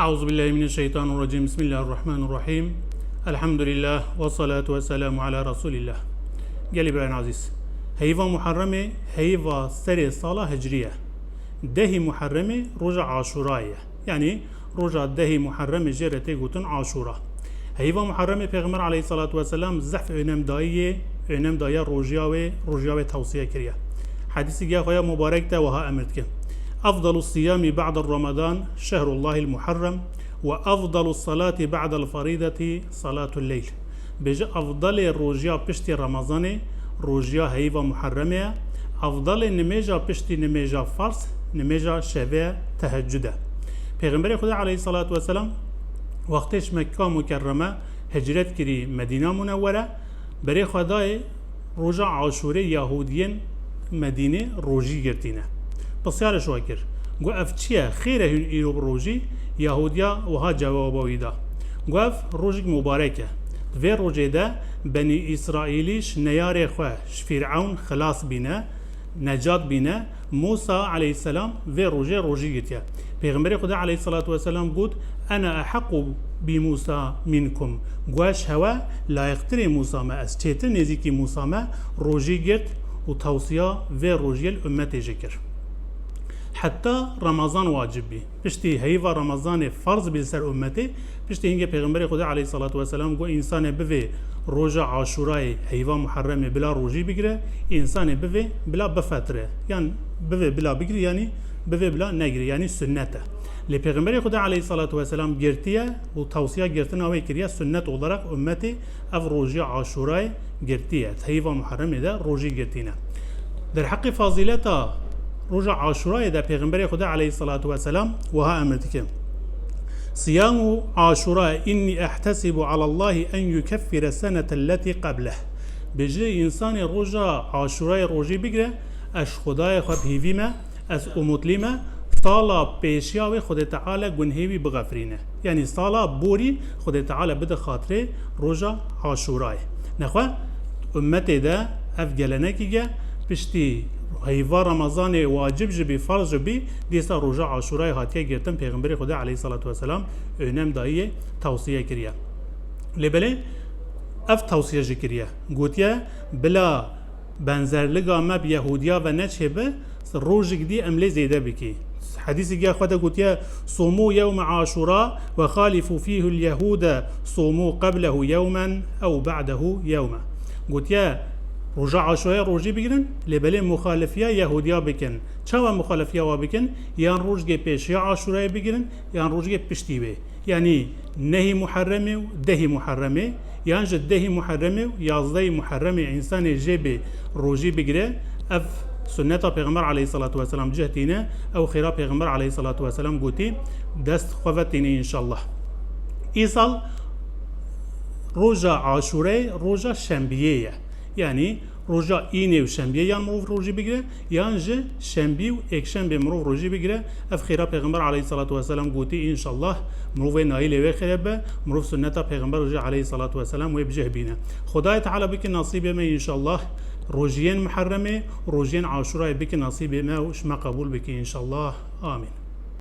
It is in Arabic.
أعوذ بالله من الشيطان الرجيم. بسم الله الرحمن الرحيم. الحمد لله والصلاة والسلام على رسول الله. قال إبراهيم عزيز هيفا محرمة هيفا سري صلاة هجرية دهي محرمة رجع عاشوراية يعني رجع دهي محرمة جيرتي قوتن عاشورا هيفا محرمة پیغمبر عليه الصلاة والسلام زحف عنم داية عنم داية روجياوي روجياوي توصية كريا حديث جاء خويا مبارك تا وها أمرتك أفضل الصيام بعد رمضان شهر الله المحرم وأفضل الصلاة بعد الفريضة صلاة الليل. بج أفضل روجيا بشتي رمضان روجيا هيفا محرمة. أفضل نميجا بشتي نميجا فرس نميجا شبه تهجده پیغمبر خدا علیه الصلاة والسلام وقتش مکة مکرمه هجرت کری مدینه منوره. برای خدای روژا عاشوره یهودیین مدینه روژی گرتینه. بسیار شو کر گو اف چیه خیره هن ایرو روژی یهودیا وها جواباوی دا گو اف روژی مبارکه و روژه ده بنی اسرائیلیش نیار خواه فرعون خلاص بینه نجات بینه موسى عليه السلام في روجي روجيتيا. پیغمبر خدا عليه الصلاة والسلام قد أنا أحق بموسى منكم. قواش هوا لا يقتري موسى ما أستيت نزيكي موسى ما روجي جرت وتوصية في روجي الأمة جكر حتى رمضان واجب بي. بشتي هيفا رمضان فرض بالسر أمتي. بشتي هنگه پیغمبر خدا عليه الصلاة والسلام قو إنسان بفي روجا عاشورای هیوا محرمه بلا روجی بگیره انسان بوه بلا بفتره یعنی بوه بلا بگیره یعنی بوه بلا نگیره یعنی سنته. لی پیغمبر خدا علیه الصلاة والسلام گرتیه و توصیه گرتن اوی کریه سنت olarak ümmeti ev روجی عاشورای گرتیه. هیوا محرمه ده روجی گرتینه. در حق فضیلتا روجا عاشورای ده پیغمبر خدا علیه الصلاة والسلام وها امرتکه صيام عاشوراء إني أحتسب على الله أن يكفر السنة التي قبله. بجي إنسان روجا عاشوراء روجي بگره أش خدای خود هیویمه از اموتلیمه سالا پیشیاوی خود تعالی گنهیوی بغفرینه. یعنی سالا بوری خود تعالی بده خاطره روجا عاشوراء امت ده اف گلنکی پشتی هیوا رمضان واجب جبی فرض جبی دیسا روزا عاشورای هاتیه گرتن پیغمبر خدا علیه الصلاة والسلام önəm dayı tavsiye kiriye. Lebele ev tavsiye ji kiriye. Gotiye bila benzerliga me bi Yahudiya ve neçhebe rojik di emle zêde bikî. حديث جاء خدا قلت يا صوموا يوم عاشوراء وخالفوا فيه اليهود صوموا قبله يوما أو بعده يوما قلت روژا عاشوره روژی بگیرن لبله مخالفیا یهودیا بکن. چاوا مخالفیا وا بکن؟ یان روزگه پیش یا عاشوره بگیرن یان روزگه پشتی به یعنی نهی محرمه و دهی محرمه یان جد دهی محرمه و یازده محرمه انسان جب روژی بگیره اف سنت پیغمبر علیه الصلاة والسلام جهتینه أو خیرا پیغمبر علیه الصلاة والسلام گوتی دست خوفتینه انشالله ایسال روژا عاشوره روژا شنبیه yani roja îne û şembiye yan mirov rojî bigire yan ji şembî û ekşembê mirov rojî bigire ev xêra pêxember aleyhissalatu vesselam gotî înşallah mirovê naîlê wê xêre be mirov sunneta pêxember jî aleyhissalatu vesselam wê bijeh bîne xudayê teala bike nasîbê me înşallah rojiyên miherremê rojiyên aşurayê bike nasîbê me û şme qebûl bike înşallah amin